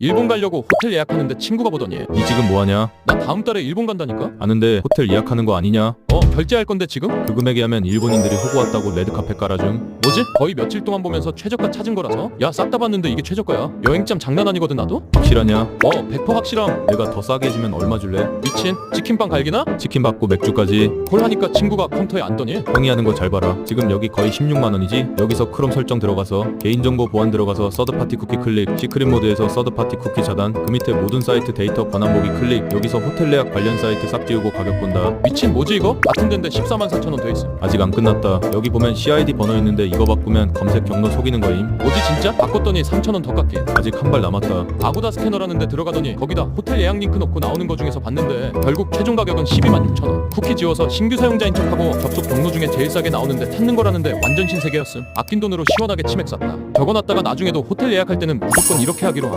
일본 가려고 호텔 예약하는데 친구가 보더니 니 지금 뭐하냐? 나 다음 달에 일본 간다니까? 아는데 호텔 예약하는 거 아니냐? 어 결제할 건데 지금? 그 금액에 하면 일본인들이 호구 왔다고 레드카펫 깔아줌 뭐지? 거의 며칠 동안 보면서 최저가 찾은 거라서 야 싹 다 봤는데 이게 최저가야 여행짬 장난 아니거든 나도? 확실하냐? 어 100% 확실함 내가 더 싸게 해주면 얼마 줄래? 미친 치킨빵 갈기나? 치킨 받고 맥주까지 콜 하니까 친구가 카운터에 앉더니 형이 하는 거 잘 봐라 지금 여기 거의 16만원이지? 여기서 크롬 설정 들어가서 개인정보 보안 들어가서 서드파티 쿠키 클릭 시크릿 모드에서 서드파티 쿠키 차단 그 밑에 모든 사이트 데이터 반환 보기 클릭 여기서 호텔 예약 관련 사이트 싹 지우고 가격 본다 미친 뭐지 이거? 같은 데인데 14만 4천 원돼 있음 아직 안 끝났다. 여기 보면 CID 번호 있는데 이거 바꾸면 검색 경로 속이는 거임. 뭐지 진짜? 바꿨더니 3천 원 더 깎게. 아직 한 발 남았다. 아고다 스캐너라는 데 들어가더니 거기다 호텔 예약 링크 넣고 나오는 거 중에서 봤는데 결국 최종 가격은 12만 6천 원. 쿠키 지워서 신규 사용자인 척하고 접속 경로 중에 제일 싸게 나오는데 찾는 거라는데 완전 신세계였음. 아낀 돈으로 시원하게 치맥 샀다. 적어놨다가 나중에도 호텔 예약할 때는 무조건 이렇게 하기로 함